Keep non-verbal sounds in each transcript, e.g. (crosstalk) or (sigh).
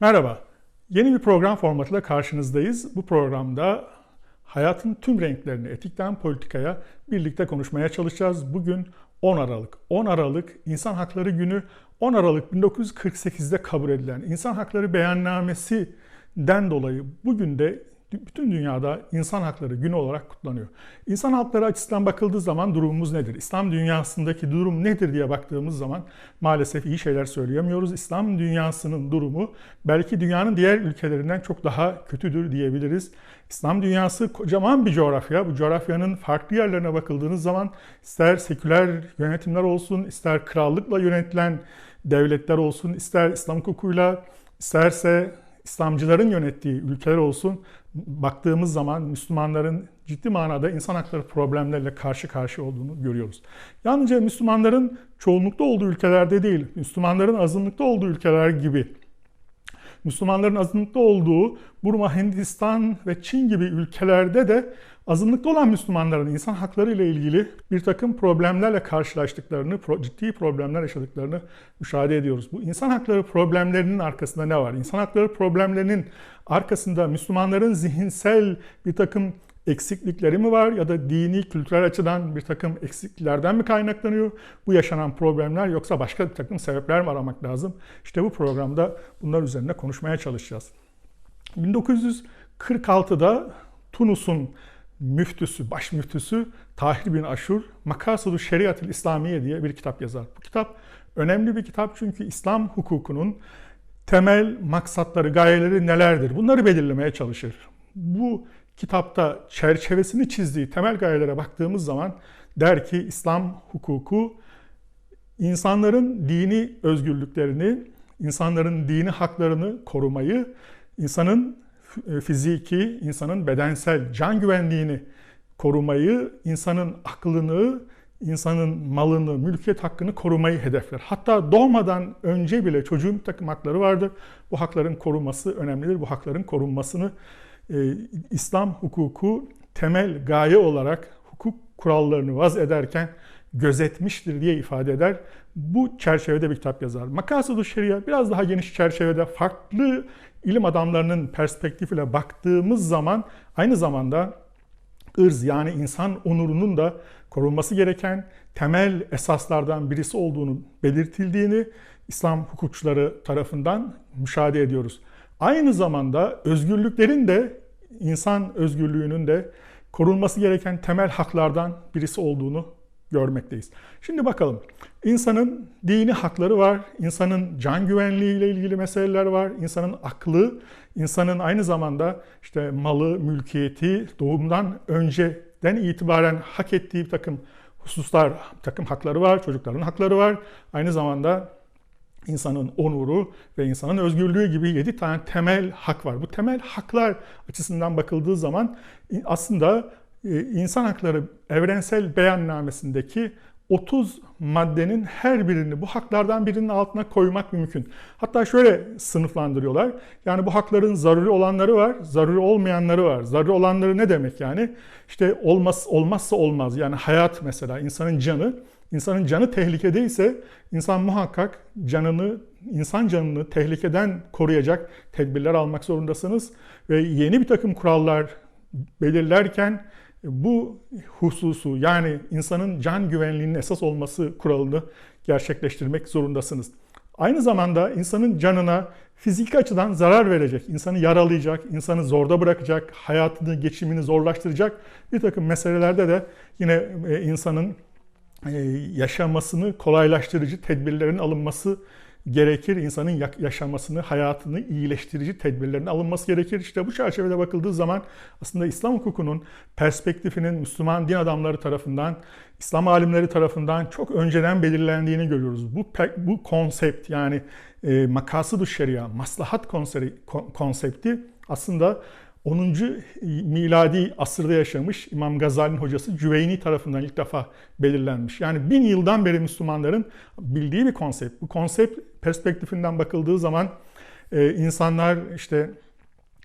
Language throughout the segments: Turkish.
Merhaba. Yeni bir program formatıyla karşınızdayız. Bu programda hayatın tüm renklerini etikten politikaya birlikte konuşmaya çalışacağız. Bugün 10 Aralık. 10 Aralık İnsan Hakları Günü 10 Aralık 1948'de kabul edilen İnsan Hakları Beyannamesi'den dolayı bugün de bütün dünyada insan hakları günü olarak kutlanıyor. İnsan hakları açısından bakıldığı zaman durumumuz nedir? İslam dünyasındaki durum nedir diye baktığımız zaman maalesef iyi şeyler söyleyemiyoruz. İslam dünyasının durumu belki dünyanın diğer ülkelerinden çok daha kötüdür diyebiliriz. İslam dünyası kocaman bir coğrafya. Bu coğrafyanın farklı yerlerine bakıldığınız zaman ister seküler yönetimler olsun, ister krallıkla yönetilen devletler olsun, ister İslam hukukuyla, isterse İslamcıların yönettiği ülkeler olsun baktığımız zaman Müslümanların ciddi manada insan hakları problemlerle karşı karşı olduğunu görüyoruz. Yalnızca Müslümanların çoğunlukta olduğu ülkelerde değil, Müslümanların azınlıkta olduğu ülkeler gibi Müslümanların azınlıkta olduğu Burma, Hindistan ve Çin gibi ülkelerde de azınlıkta olan Müslümanların insan hakları ile ilgili bir takım problemlerle karşılaştıklarını, ciddi problemler yaşadıklarını müşahede ediyoruz. Bu insan hakları problemlerinin arkasında ne var? İnsan hakları problemlerinin arkasında Müslümanların zihinsel bir takım eksiklikleri mi var ya da dini, kültürel açıdan bir takım eksikliklerden mi kaynaklanıyor bu yaşanan problemler yoksa başka bir takım sebepler mi aramak lazım? İşte bu programda bunlar üzerine konuşmaya çalışacağız. 1946'da Tunus'un müftüsü, baş müftüsü Tahir bin Aşur Makasudu Şeriat-ı İslamiye diye bir kitap yazar. Bu kitap önemli bir kitap çünkü İslam hukukunun temel maksatları, gayeleri nelerdir? Bunları belirlemeye çalışır. Bu kitapta çerçevesini çizdiği temel gayelere baktığımız zaman der ki İslam hukuku insanların dini özgürlüklerini, insanların dini haklarını korumayı, insanın fiziki, insanın bedensel can güvenliğini korumayı, insanın aklını, insanın malını, mülkiyet hakkını korumayı hedefler. Hatta doğmadan önce bile çocuğun bir takım hakları vardır. Bu hakların korunması önemlidir. Bu hakların korunmasını e, İslam hukuku temel gaye olarak hukuk kurallarını vaz ederken gözetmiştir diye ifade eder. Bu çerçevede bir kitap yazar. Makasıdu Şeria biraz daha geniş çerçevede farklı ilim adamlarının perspektifiyle baktığımız zaman aynı zamanda ırz yani insan onurunun da korunması gereken temel esaslardan birisi olduğunu belirtildiğini İslam hukukçuları tarafından müşahede ediyoruz. Aynı zamanda özgürlüklerin de insan özgürlüğünün de korunması gereken temel haklardan birisi olduğunu görmekteyiz. Şimdi bakalım. İnsanın dini hakları var, insanın can güvenliği ile ilgili meseleler var, insanın aklı, insanın aynı zamanda işte malı, mülkiyeti doğumdan önceden itibaren hak ettiği bir takım hususlar, bir takım hakları var, çocukların hakları var. Aynı zamanda insanın onuru ve insanın özgürlüğü gibi 7 tane temel hak var. Bu temel haklar açısından bakıldığı zaman aslında insan hakları evrensel beyannamesindeki 30 maddenin her birini bu haklardan birinin altına koymak mümkün. Hatta şöyle sınıflandırıyorlar. Yani bu hakların zaruri olanları var, zaruri olmayanları var. Zaruri olanları ne demek yani? İşte olmaz, olmazsa olmaz. Yani hayat mesela insanın canı. İnsanın canı tehlikedeyse insan muhakkak canını, insan canını tehlikeden koruyacak tedbirler almak zorundasınız. Ve yeni bir takım kurallar belirlerken bu hususu yani insanın can güvenliğinin esas olması kuralını gerçekleştirmek zorundasınız. Aynı zamanda insanın canına fiziki açıdan zarar verecek, insanı yaralayacak, insanı zorda bırakacak, hayatını, geçimini zorlaştıracak bir takım meselelerde de yine e, insanın e, yaşamasını kolaylaştırıcı tedbirlerin alınması gerekir. İnsanın yaşamasını, hayatını iyileştirici tedbirlerin alınması gerekir. İşte bu çerçevede bakıldığı zaman aslında İslam hukukunun perspektifinin Müslüman din adamları tarafından, İslam alimleri tarafından çok önceden belirlendiğini görüyoruz. Bu bu konsept yani e, makasıd şeria, maslahat konsepti aslında 10. miladi asırda yaşamış İmam Gazali'nin hocası Cüveyni tarafından ilk defa belirlenmiş. Yani bin yıldan beri Müslümanların bildiği bir konsept. Bu konsept perspektifinden bakıldığı zaman e, insanlar işte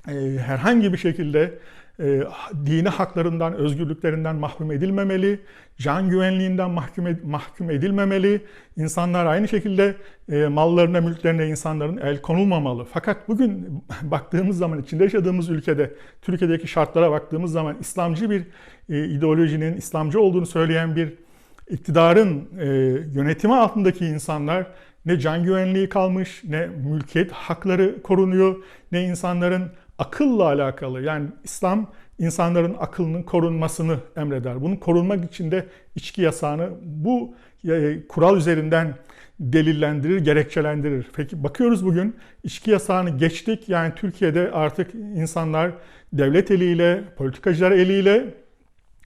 e, herhangi bir şekilde e, dini haklarından, özgürlüklerinden mahrum edilmemeli, can güvenliğinden mahkum, ed- mahkum edilmemeli, insanlar aynı şekilde e, mallarına, mülklerine insanların el konulmamalı. Fakat bugün (laughs) baktığımız zaman, içinde yaşadığımız ülkede, Türkiye'deki şartlara baktığımız zaman İslamcı bir e, ideolojinin, İslamcı olduğunu söyleyen bir iktidarın e, yönetimi altındaki insanlar ne can güvenliği kalmış, ne mülkiyet hakları korunuyor, ne insanların akılla alakalı. Yani İslam insanların akılının korunmasını emreder. Bunun korunmak için de içki yasağını bu e, kural üzerinden delillendirir, gerekçelendirir. Peki bakıyoruz bugün içki yasağını geçtik. Yani Türkiye'de artık insanlar devlet eliyle, politikacılar eliyle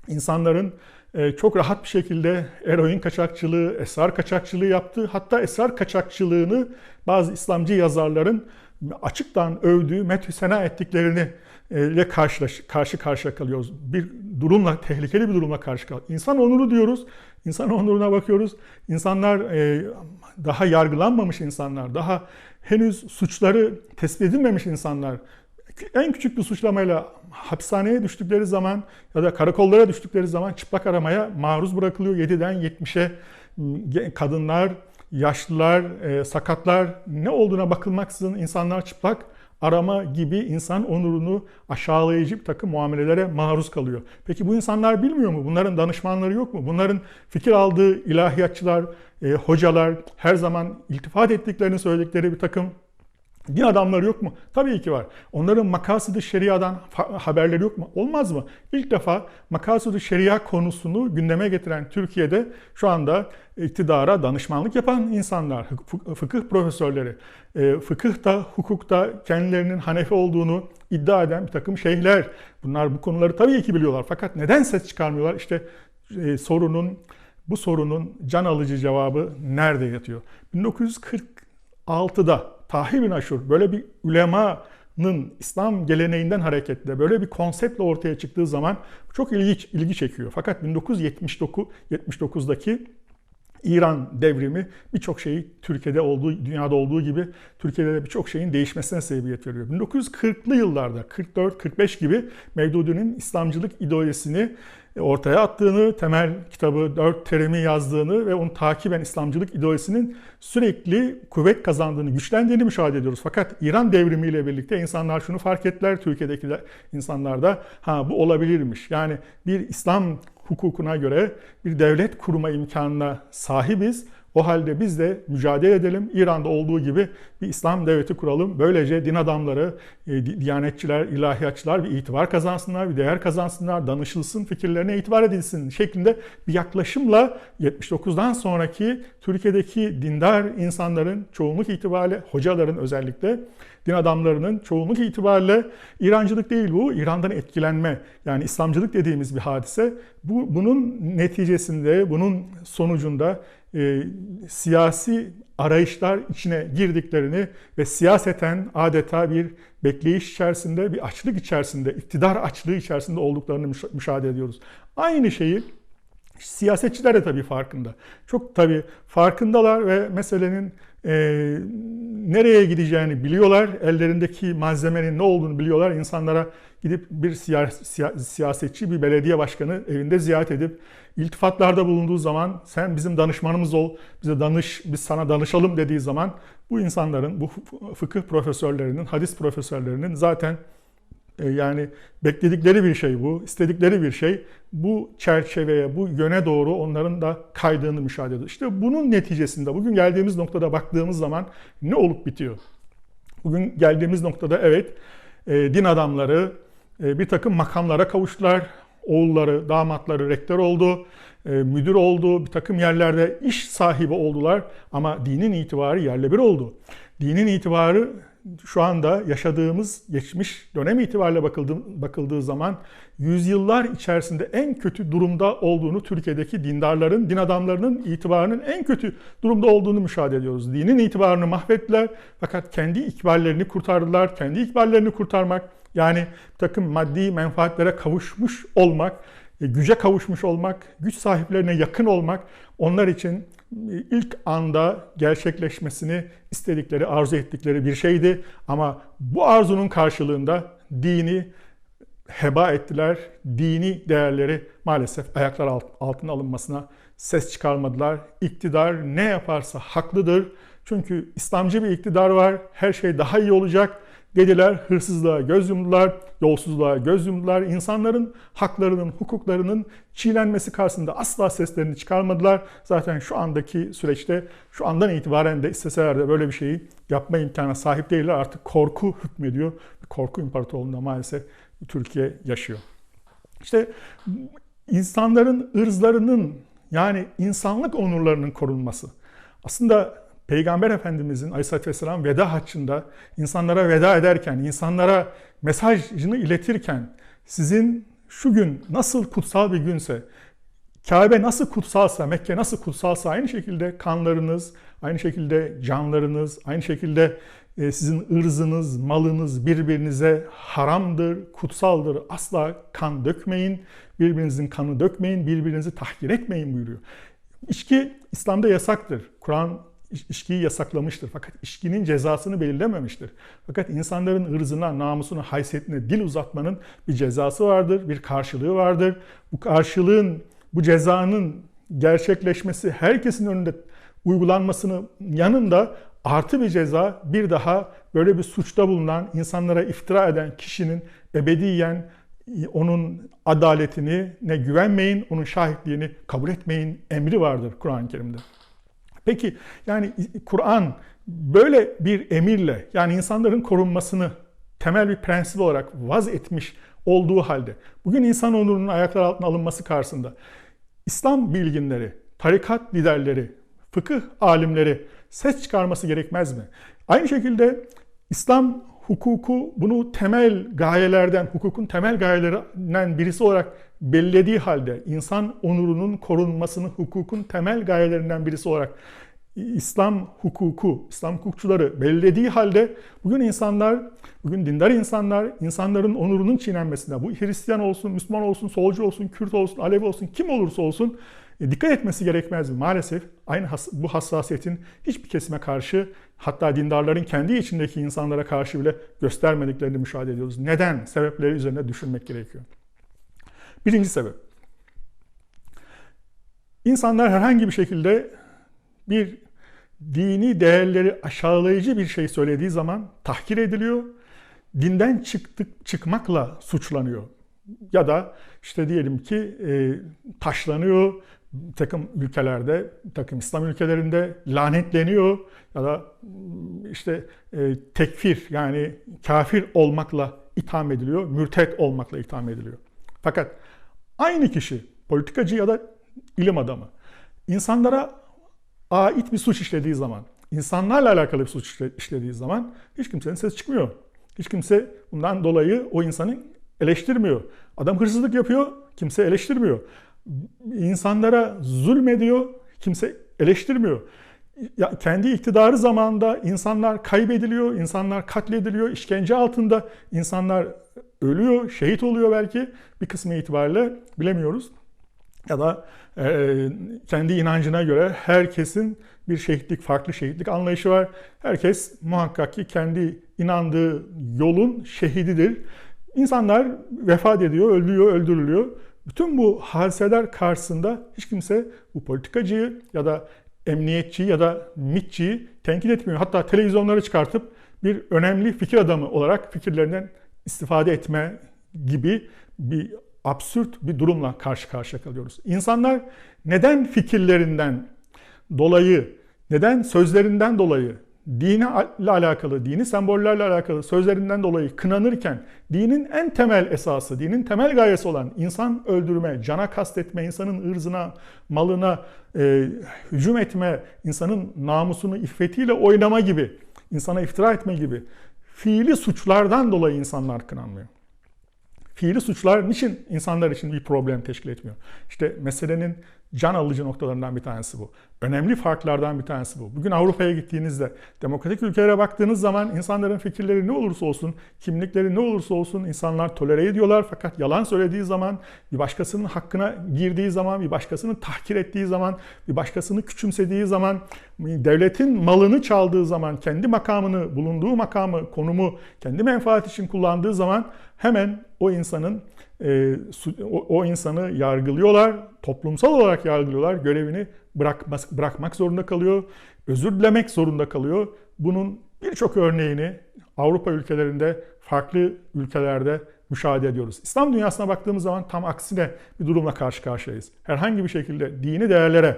insanların e, çok rahat bir şekilde eroin kaçakçılığı, esrar kaçakçılığı yaptı. Hatta esrar kaçakçılığını bazı İslamcı yazarların açıktan övdüğü, methü sena ettiklerini e, ile karşılaş, karşı karşıya kalıyoruz. Bir durumla, tehlikeli bir durumla karşı kalıyoruz. İnsan onuru diyoruz. İnsan onuruna bakıyoruz. İnsanlar e, daha yargılanmamış insanlar, daha henüz suçları tespit edilmemiş insanlar en küçük bir suçlamayla hapishaneye düştükleri zaman ya da karakollara düştükleri zaman çıplak aramaya maruz bırakılıyor. 7'den 70'e kadınlar, yaşlılar, e, sakatlar ne olduğuna bakılmaksızın insanlar çıplak arama gibi insan onurunu aşağılayıcı bir takım muamelelere maruz kalıyor. Peki bu insanlar bilmiyor mu? Bunların danışmanları yok mu? Bunların fikir aldığı ilahiyatçılar, e, hocalar her zaman iltifat ettiklerini söyledikleri bir takım Din adamları yok mu? Tabii ki var. Onların makasıdı şeriadan haberleri yok mu? Olmaz mı? İlk defa makasıdı şeria konusunu gündeme getiren Türkiye'de şu anda iktidara danışmanlık yapan insanlar, fıkıh profesörleri, e, fıkıhta, hukukta kendilerinin Hanefi olduğunu iddia eden bir takım şeyhler. Bunlar bu konuları tabii ki biliyorlar. Fakat neden ses çıkarmıyorlar? İşte e, sorunun, bu sorunun can alıcı cevabı nerede yatıyor? 1946'da Tahir bin Aşur böyle bir ulemanın İslam geleneğinden hareketle böyle bir konseptle ortaya çıktığı zaman çok ilgi, ilgi çekiyor. Fakat 1979 79'daki İran devrimi birçok şeyi Türkiye'de olduğu, dünyada olduğu gibi Türkiye'de de birçok şeyin değişmesine sebebiyet veriyor. 1940'lı yıllarda 44-45 gibi Mevdudi'nin İslamcılık ideolojisini ortaya attığını, temel kitabı dört terimi yazdığını ve onu takiben İslamcılık ideolojisinin sürekli kuvvet kazandığını, güçlendiğini müşahede ediyoruz. Fakat İran devrimiyle birlikte insanlar şunu fark ettiler, Türkiye'deki insanlar da ha bu olabilirmiş. Yani bir İslam hukukuna göre bir devlet kurma imkanına sahibiz. O halde biz de mücadele edelim. İran'da olduğu gibi bir İslam devleti kuralım. Böylece din adamları, e, diyanetçiler, ilahiyatçılar bir itibar kazansınlar, bir değer kazansınlar, danışılsın, fikirlerine itibar edilsin şeklinde bir yaklaşımla 79'dan sonraki Türkiye'deki dindar insanların çoğunluk itibariyle, hocaların özellikle din adamlarının çoğunluk itibariyle İrancılık değil bu, İran'dan etkilenme yani İslamcılık dediğimiz bir hadise. Bu bunun neticesinde, bunun sonucunda e, siyasi arayışlar içine girdiklerini ve siyaseten adeta bir bekleyiş içerisinde, bir açlık içerisinde, iktidar açlığı içerisinde olduklarını müşahede ediyoruz. Aynı şeyi siyasetçiler de tabii farkında. Çok tabii farkındalar ve meselenin e, nereye gideceğini biliyorlar. Ellerindeki malzemenin ne olduğunu biliyorlar. İnsanlara gidip bir siyasetçi, bir belediye başkanı evinde ziyaret edip iltifatlarda bulunduğu zaman sen bizim danışmanımız ol, bize danış, biz sana danışalım dediği zaman bu insanların, bu fıkıh profesörlerinin, hadis profesörlerinin zaten yani bekledikleri bir şey bu, istedikleri bir şey. Bu çerçeveye, bu yöne doğru onların da kaydığını müşahede ediyoruz. İşte bunun neticesinde bugün geldiğimiz noktada baktığımız zaman ne olup bitiyor? Bugün geldiğimiz noktada evet e, din adamları e, bir takım makamlara kavuştular. Oğulları, damatları rektör oldu, müdür oldu, bir takım yerlerde iş sahibi oldular ama dinin itibarı yerle bir oldu. Dinin itibarı şu anda yaşadığımız geçmiş dönem itibariyle bakıldığı, bakıldığı zaman yüzyıllar içerisinde en kötü durumda olduğunu Türkiye'deki dindarların, din adamlarının itibarının en kötü durumda olduğunu müşahede ediyoruz. Dinin itibarını mahvettiler fakat kendi ikballerini kurtardılar. Kendi ikballerini kurtarmak yani takım maddi menfaatlere kavuşmuş olmak, e, güce kavuşmuş olmak, güç sahiplerine yakın olmak onlar için ilk anda gerçekleşmesini istedikleri, arzu ettikleri bir şeydi. Ama bu arzunun karşılığında dini heba ettiler. Dini değerleri maalesef ayaklar altına alınmasına ses çıkarmadılar. İktidar ne yaparsa haklıdır. Çünkü İslamcı bir iktidar var. Her şey daha iyi olacak dediler. Hırsızlığa göz yumdular, yolsuzluğa göz yumdular. İnsanların haklarının, hukuklarının çiğlenmesi karşısında asla seslerini çıkarmadılar. Zaten şu andaki süreçte, şu andan itibaren de isteseler de böyle bir şeyi yapma imkanına sahip değiller. Artık korku hükmediyor. Bir korku imparatorluğunda maalesef Türkiye yaşıyor. İşte insanların ırzlarının yani insanlık onurlarının korunması. Aslında Peygamber Efendimizin Aleyhisselatü Vesselam veda haccında insanlara veda ederken, insanlara mesajını iletirken sizin şu gün nasıl kutsal bir günse, Kabe nasıl kutsalsa, Mekke nasıl kutsalsa aynı şekilde kanlarınız, aynı şekilde canlarınız, aynı şekilde e, sizin ırzınız, malınız birbirinize haramdır, kutsaldır. Asla kan dökmeyin, birbirinizin kanı dökmeyin, birbirinizi tahkir etmeyin buyuruyor. İçki İslam'da yasaktır. Kur'an içkiyi yasaklamıştır. Fakat içkinin cezasını belirlememiştir. Fakat insanların ırzına, namusuna, haysiyetine dil uzatmanın bir cezası vardır, bir karşılığı vardır. Bu karşılığın, bu cezanın gerçekleşmesi, herkesin önünde uygulanmasının yanında artı bir ceza bir daha böyle bir suçta bulunan, insanlara iftira eden kişinin ebediyen onun adaletini ne güvenmeyin, onun şahitliğini kabul etmeyin emri vardır Kur'an-ı Kerim'de. Peki yani Kur'an böyle bir emirle yani insanların korunmasını temel bir prensip olarak vaz etmiş olduğu halde bugün insan onurunun ayaklar altına alınması karşısında İslam bilginleri, tarikat liderleri, fıkıh alimleri ses çıkarması gerekmez mi? Aynı şekilde İslam hukuku bunu temel gayelerden, hukukun temel gayelerinden birisi olarak bellediği halde insan onurunun korunmasını hukukun temel gayelerinden birisi olarak İslam hukuku, İslam hukukçuları bellediği halde bugün insanlar, bugün dindar insanlar, insanların onurunun çiğnenmesine, bu Hristiyan olsun, Müslüman olsun, solcu olsun, Kürt olsun, Alevi olsun, kim olursa olsun e, dikkat etmesi gerekmez mi? Maalesef aynı has, bu hassasiyetin hiçbir kesime karşı hatta dindarların kendi içindeki insanlara karşı bile göstermediklerini müşahede ediyoruz. Neden? Sebepleri üzerine düşünmek gerekiyor. Birinci sebep. İnsanlar herhangi bir şekilde bir dini değerleri aşağılayıcı bir şey söylediği zaman tahkir ediliyor. Dinden çıktık, çıkmakla suçlanıyor. Ya da işte diyelim ki e, taşlanıyor, takım ülkelerde, takım İslam ülkelerinde lanetleniyor ya da işte e, tekfir yani kafir olmakla itham ediliyor, mürtet olmakla itham ediliyor. Fakat aynı kişi politikacı ya da ilim adamı insanlara ait bir suç işlediği zaman, insanlarla alakalı bir suç işlediği zaman hiç kimsenin sesi çıkmıyor. Hiç kimse bundan dolayı o insanı eleştirmiyor. Adam hırsızlık yapıyor, kimse eleştirmiyor. İnsanlara zulmediyor, kimse eleştirmiyor. Ya, kendi iktidarı zamanında insanlar kaybediliyor, insanlar katlediliyor, işkence altında insanlar ölüyor, şehit oluyor belki bir kısmı itibariyle bilemiyoruz. Ya da e, kendi inancına göre herkesin bir şehitlik, farklı şehitlik anlayışı var. Herkes muhakkak ki kendi inandığı yolun şehididir. İnsanlar vefat ediyor, ölüyor, öldürülüyor. Bütün bu hadiseler karşısında hiç kimse bu politikacıyı ya da emniyetçiyi ya da MİTçiyi tenkit etmiyor. Hatta televizyonları çıkartıp bir önemli fikir adamı olarak fikirlerinden istifade etme gibi bir absürt bir durumla karşı karşıya kalıyoruz. İnsanlar neden fikirlerinden dolayı, neden sözlerinden dolayı, dine alakalı, dini sembollerle alakalı sözlerinden dolayı kınanırken dinin en temel esası, dinin temel gayesi olan insan öldürme, cana kastetme, insanın ırzına, malına e, hücum etme, insanın namusunu, iffetiyle oynama gibi, insana iftira etme gibi fiili suçlardan dolayı insanlar kınanmıyor. Fiili suçlar niçin insanlar için bir problem teşkil etmiyor? İşte meselenin can alıcı noktalarından bir tanesi bu. Önemli farklardan bir tanesi bu. Bugün Avrupa'ya gittiğinizde, demokratik ülkelere baktığınız zaman insanların fikirleri ne olursa olsun, kimlikleri ne olursa olsun insanlar tolere ediyorlar. Fakat yalan söylediği zaman, bir başkasının hakkına girdiği zaman, bir başkasını tahkir ettiği zaman, bir başkasını küçümsediği zaman, devletin malını çaldığı zaman, kendi makamını, bulunduğu makamı, konumu kendi menfaat için kullandığı zaman hemen o insanın e, o insanı yargılıyorlar, toplumsal olarak yargılıyorlar, görevini bırakmak, bırakmak zorunda kalıyor, özür dilemek zorunda kalıyor. Bunun birçok örneğini Avrupa ülkelerinde, farklı ülkelerde müşahede ediyoruz. İslam dünyasına baktığımız zaman tam aksine bir durumla karşı karşıyayız. Herhangi bir şekilde dini değerlere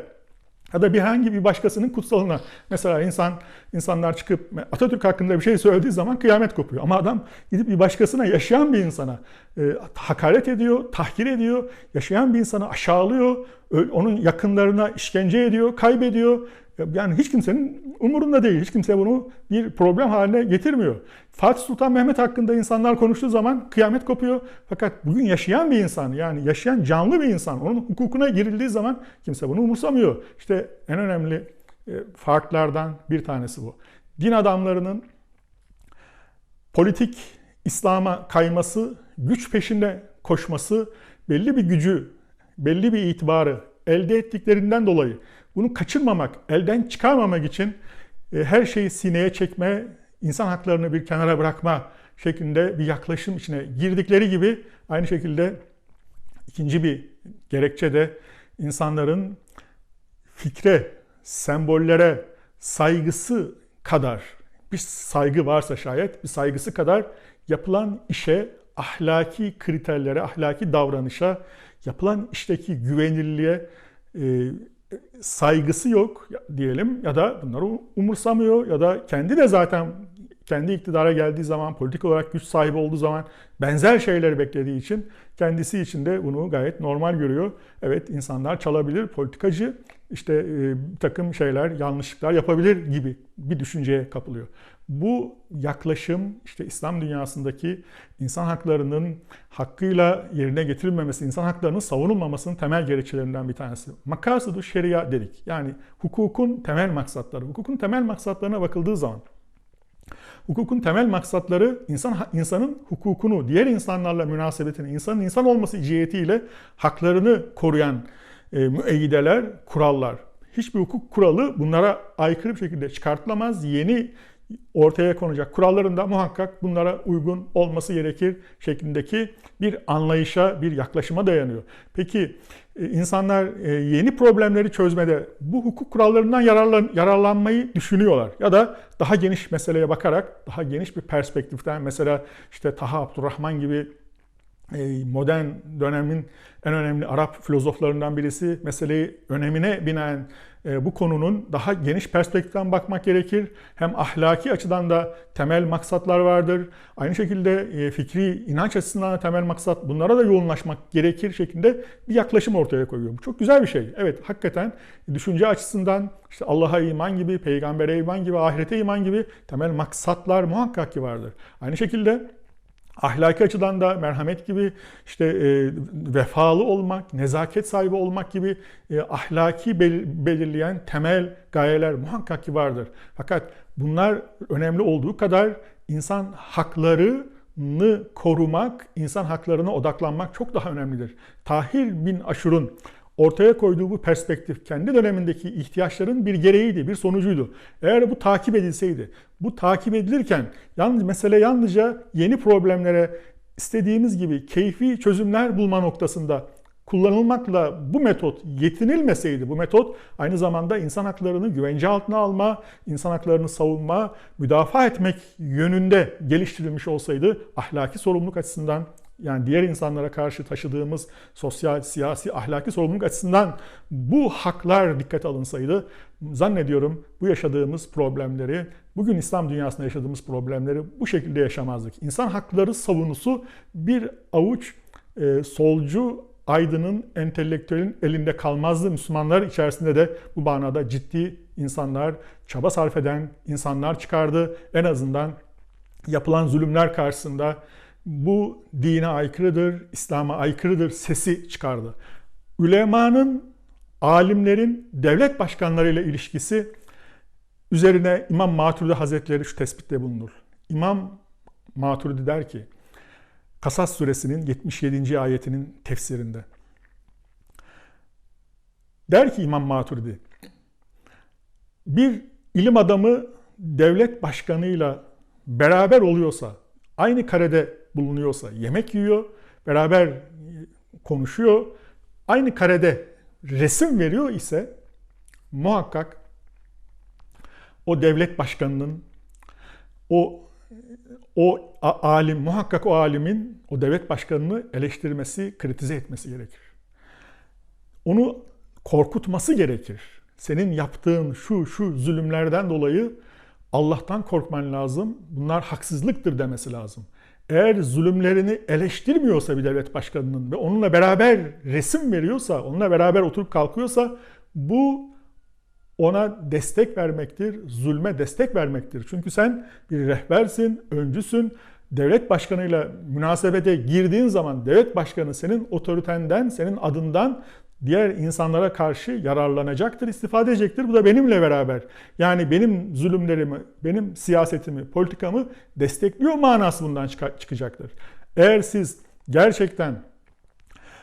ya da bir hangi bir başkasının kutsalına mesela insan insanlar çıkıp Atatürk hakkında bir şey söylediği zaman kıyamet kopuyor. Ama adam gidip bir başkasına yaşayan bir insana e, hakaret ediyor, tahkir ediyor, yaşayan bir insanı aşağılıyor, onun yakınlarına işkence ediyor, kaybediyor. Yani hiç kimsenin umurunda değil. Hiç kimse bunu bir problem haline getirmiyor. Fatih Sultan Mehmet hakkında insanlar konuştuğu zaman kıyamet kopuyor. Fakat bugün yaşayan bir insan yani yaşayan canlı bir insan onun hukukuna girildiği zaman kimse bunu umursamıyor. İşte en önemli e, farklardan bir tanesi bu. Din adamlarının politik İslam'a kayması, güç peşinde koşması, belli bir gücü, belli bir itibarı elde ettiklerinden dolayı bunu kaçırmamak, elden çıkarmamak için e, her şeyi sineye çekme, insan haklarını bir kenara bırakma şeklinde bir yaklaşım içine girdikleri gibi aynı şekilde ikinci bir gerekçe de insanların fikre, sembollere saygısı kadar bir saygı varsa şayet bir saygısı kadar yapılan işe, ahlaki kriterlere, ahlaki davranışa, yapılan işteki güvenilirliğe e, saygısı yok diyelim ya da bunları umursamıyor ya da kendi de zaten kendi iktidara geldiği zaman, politik olarak güç sahibi olduğu zaman benzer şeyleri beklediği için kendisi için de bunu gayet normal görüyor. Evet insanlar çalabilir, politikacı işte e, takım şeyler, yanlışlıklar yapabilir gibi bir düşünceye kapılıyor. Bu yaklaşım işte İslam dünyasındaki insan haklarının hakkıyla yerine getirilmemesi, insan haklarının savunulmamasının temel gerekçelerinden bir tanesi. Makasıdu şeria dedik. Yani hukukun temel maksatları. Hukukun temel maksatlarına bakıldığı zaman hukukun temel maksatları insan insanın hukukunu, diğer insanlarla münasebetini, insanın insan olması cihetiyle haklarını koruyan e, müeyyideler, kurallar. Hiçbir hukuk kuralı bunlara aykırı bir şekilde çıkartılamaz. Yeni ortaya konacak kuralların da muhakkak bunlara uygun olması gerekir şeklindeki bir anlayışa, bir yaklaşıma dayanıyor. Peki e, insanlar e, yeni problemleri çözmede bu hukuk kurallarından yararlan, yararlanmayı düşünüyorlar. Ya da daha geniş meseleye bakarak, daha geniş bir perspektiften mesela işte Taha Abdurrahman gibi e, modern dönemin en önemli Arap filozoflarından birisi meseleyi önemine binaen bu konunun daha geniş perspektiften bakmak gerekir. Hem ahlaki açıdan da temel maksatlar vardır. Aynı şekilde e, fikri inanç açısından da temel maksat bunlara da yoğunlaşmak gerekir şeklinde bir yaklaşım ortaya koyuyor. Bu çok güzel bir şey. Evet hakikaten düşünce açısından işte Allah'a iman gibi, peygambere iman gibi, ahirete iman gibi temel maksatlar muhakkak ki vardır. Aynı şekilde ahlaki açıdan da merhamet gibi işte e, vefalı olmak, nezaket sahibi olmak gibi e, ahlaki belirleyen temel gayeler muhakkak ki vardır. Fakat bunlar önemli olduğu kadar insan haklarını korumak, insan haklarına odaklanmak çok daha önemlidir. Tahir bin Aşur'un ortaya koyduğu bu perspektif kendi dönemindeki ihtiyaçların bir gereğiydi, bir sonucuydu. Eğer bu takip edilseydi, bu takip edilirken yalnız mesele yalnızca yeni problemlere istediğimiz gibi keyfi çözümler bulma noktasında kullanılmakla bu metot yetinilmeseydi, bu metot aynı zamanda insan haklarını güvence altına alma, insan haklarını savunma, müdafaa etmek yönünde geliştirilmiş olsaydı ahlaki sorumluluk açısından yani diğer insanlara karşı taşıdığımız sosyal, siyasi, ahlaki sorumluluk açısından bu haklar dikkate alınsaydı zannediyorum bu yaşadığımız problemleri, bugün İslam dünyasında yaşadığımız problemleri bu şekilde yaşamazdık. İnsan hakları savunusu bir avuç e, solcu aydının, entelektüelin elinde kalmazdı. Müslümanlar içerisinde de bu manada ciddi insanlar, çaba sarf eden insanlar çıkardı. En azından yapılan zulümler karşısında bu dine aykırıdır, İslam'a aykırıdır sesi çıkardı. Ülemanın alimlerin devlet başkanlarıyla ilişkisi üzerine İmam Maturidi Hazretleri şu tespitte bulunur. İmam Maturidi der ki, Kasas suresinin 77. ayetinin tefsirinde. Der ki İmam Maturidi, bir ilim adamı devlet başkanıyla beraber oluyorsa, aynı karede bulunuyorsa, yemek yiyor, beraber konuşuyor, aynı karede resim veriyor ise muhakkak o devlet başkanının o o alim muhakkak o alimin o devlet başkanını eleştirmesi, kritize etmesi gerekir. Onu korkutması gerekir. Senin yaptığın şu şu zulümlerden dolayı Allah'tan korkman lazım. Bunlar haksızlıktır demesi lazım. Eğer zulümlerini eleştirmiyorsa bir devlet başkanının ve onunla beraber resim veriyorsa, onunla beraber oturup kalkıyorsa bu ona destek vermektir, zulme destek vermektir. Çünkü sen bir rehbersin, öncüsün. Devlet başkanıyla münasebete girdiğin zaman devlet başkanı senin otoritenden, senin adından diğer insanlara karşı yararlanacaktır, istifade edecektir. Bu da benimle beraber. Yani benim zulümlerimi, benim siyasetimi, politikamı destekliyor manası bundan çıkacaktır. Eğer siz gerçekten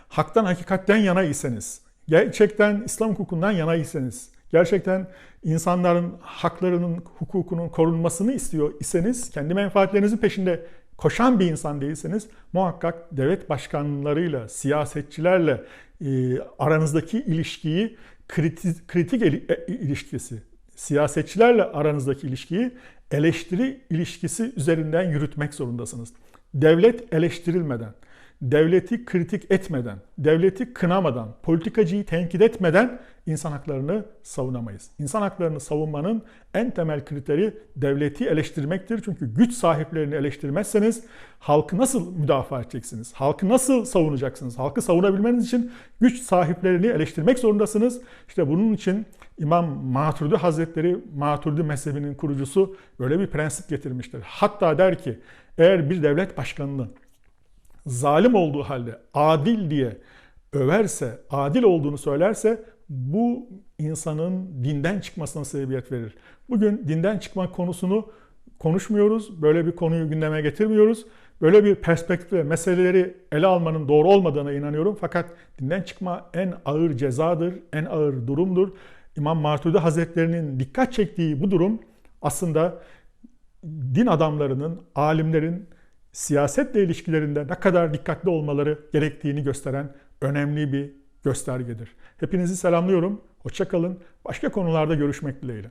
haktan, hakikatten yana iseniz, gerçekten İslam hukukundan yana iseniz, gerçekten insanların haklarının, hukukunun korunmasını istiyor iseniz, kendi menfaatlerinizin peşinde koşan bir insan değilseniz muhakkak devlet başkanlarıyla, siyasetçilerle e, aranızdaki ilişkiyi kritik, kritik e, ilişkisi, siyasetçilerle aranızdaki ilişkiyi eleştiri ilişkisi üzerinden yürütmek zorundasınız. Devlet eleştirilmeden, devleti kritik etmeden, devleti kınamadan, politikacıyı tenkit etmeden insan haklarını savunamayız. İnsan haklarını savunmanın en temel kriteri devleti eleştirmektir. Çünkü güç sahiplerini eleştirmezseniz halkı nasıl müdafaa edeceksiniz? Halkı nasıl savunacaksınız? Halkı savunabilmeniz için güç sahiplerini eleştirmek zorundasınız. İşte bunun için İmam Maturidi Hazretleri, Maturidi mezhebinin kurucusu böyle bir prensip getirmiştir. Hatta der ki eğer bir devlet başkanını zalim olduğu halde adil diye överse, adil olduğunu söylerse bu insanın dinden çıkmasına sebebiyet verir. Bugün dinden çıkma konusunu konuşmuyoruz. Böyle bir konuyu gündeme getirmiyoruz. Böyle bir perspektifle meseleleri ele almanın doğru olmadığına inanıyorum. Fakat dinden çıkma en ağır cezadır, en ağır durumdur. İmam Maturidi Hazretlerinin dikkat çektiği bu durum aslında din adamlarının, alimlerin siyasetle ilişkilerinde ne kadar dikkatli olmaları gerektiğini gösteren önemli bir göstergedir. Hepinizi selamlıyorum. Hoşçakalın. Başka konularda görüşmek dileğiyle.